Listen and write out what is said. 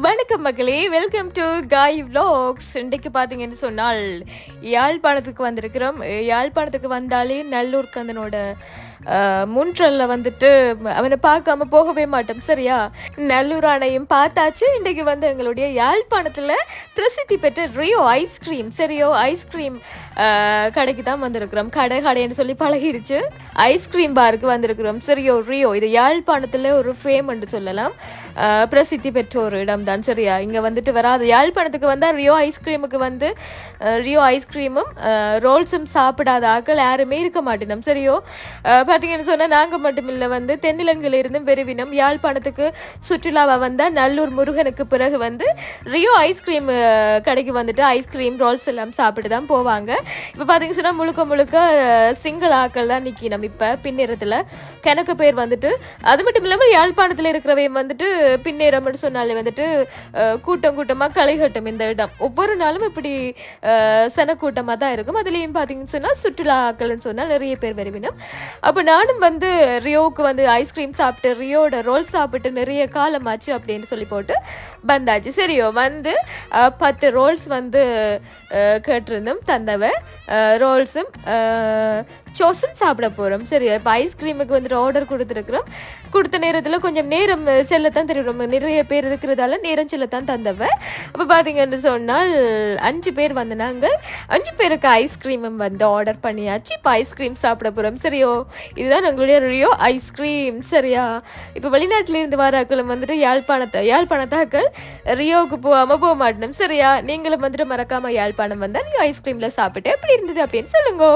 வணக்கம் மக்களே welcome to காய் விலாக்ஸ் இன்றைக்கு பார்த்தீங்கன்னு சொன்னால் யாழ்ப்பாணத்துக்கு வந்திருக்கிறோம். யாழ்ப்பாணத்துக்கு வந்தாலே நல்லூர் கந்தனோட முன்றல்ல வந்துட்டு அவனை பார்க்காம போகவே மாட்டோம் சரியா? நல்லூர் அணையும் பார்த்தாச்சு. இன்றைக்கு வந்து எங்களுடைய யாழ்ப்பாணத்தில் பிரசித்தி பெற்ற ரியோ ஐஸ்கிரீம் சரியோ ஐஸ்கிரீம் கடைக்கு தான் வந்திருக்கிறோம். கடை கடைன்னு சொல்லி பழகிடுச்சு. ஐஸ்கிரீம் பாருக்கு வந்திருக்கிறோம் சரியோ ரியோ. இது யாழ்ப்பாணத்தில் ஒரு ஃபேம் என்று சொல்லலாம். பிரசித்தி பெற்ற ஒரு இடம் தான் சரியா? இங்கே வந்துட்டு வராது. யாழ்ப்பாணத்துக்கு வந்தால் ரியோ ஐஸ்கிரீமுக்கு வந்து ரியோ ஐஸ்கிரீமும் ரோல்ஸும் சாப்பிடாத ஆட்கள் யாருமே இருக்க மாட்டேனும் சரியோ? பார்த்தீங்கன்னு சொன்னால் நாங்கள் மட்டும் இல்லை வந்து தென்னிலங்கிலிருந்து பெருவினம் யாழ்ப்பாணத்துக்கு சுற்றுலாவை வந்தால் நல்லூர் முருகனுக்கு பிறகு வந்து ரியோ ஐஸ்கிரீம் கடைக்கு வந்துட்டு ஐஸ்கிரீம் ரோல்ஸ் எல்லாம் சாப்பிட்டு தான் போவாங்க. இப்போ பார்த்தீங்கன்னு சொன்னால் முழுக்க முழுக்க சிங்கிள் ஆக்கள் தான் நிற்கணும் இப்போ பின்னேரத்தில் கணக்கு பேர் வந்துட்டு அது மட்டும் இல்லாமல் யாழ்ப்பாணத்தில் இருக்கிறவை வந்துட்டு பின்னேறம்னு சொன்னாலே வந்துட்டு கூட்டம் கூட்டமாக களைகட்டும் இந்த இடம். ஒவ்வொரு நாளும் இப்படி சனக்கூட்டமாக தான் இருக்கும். அதுலேயும் பார்த்தீங்கன்னு சொன்னால் சுற்றுலா ஆக்கள்னு சொன்னால் நிறைய பேர் வருவினும். அப்போ நானும் வந்து ரியோவுக்கு வந்து ஐஸ்கிரீம் சாப்பிட்டு ரியோட ரோல் சாப்பிட்டு நிறைய காலம் ஆச்சு அப்படின்னு சொல்லி போட்டு வந்தாச்சு. சரியோ வந்து பத்து ரோல்ஸ் வந்து கேட்டிருந்தோம் தந்தவன் ரோல்ஸும் சோஸும் சாப்பிட போகிறோம் சரி இப்போ ஐஸ்கிரீமுக்கு வந்துட்டு ஆர்டர் கொடுத்துருக்குறோம். கொடுத்த நேரத்தில் கொஞ்சம் நேரம் செல்லத்தான் தெரியும் நிறைய பேர் இருக்கிறதால நேரம் செல்லத்தான் தந்தவ. அப்போ பார்த்தீங்கன்னு சொன்னால் அஞ்சு பேர் வந்தனாங்க நாங்கள் அஞ்சு பேருக்கு ஐஸ்கிரீமும் வந்து ஆர்டர் பண்ணியாச்சு. இப்போ ஐஸ்கிரீம் சாப்பிட போகிறோம் சரியோ? இதுதான் எங்களுடைய ரியோ ஐஸ்கிரீம் சரியா? இப்போ வெளிநாட்டிலேருந்து வராக்களும் வந்துட்டு யாழ்ப்பாணத்தை யாழ்ப்பாணத்தாக்கள் ரியோவுக்கு போகாமல் போக மாட்டோம் சரியா? நீங்களும் வந்துட்டு மறக்காமல் யாழ்ப்பாணம் வந்தால் நீங்கள் ஐஸ்கிரீமில் சாப்பிட்டு எப்படி இருந்தது அப்படின்னு சொல்லுங்க.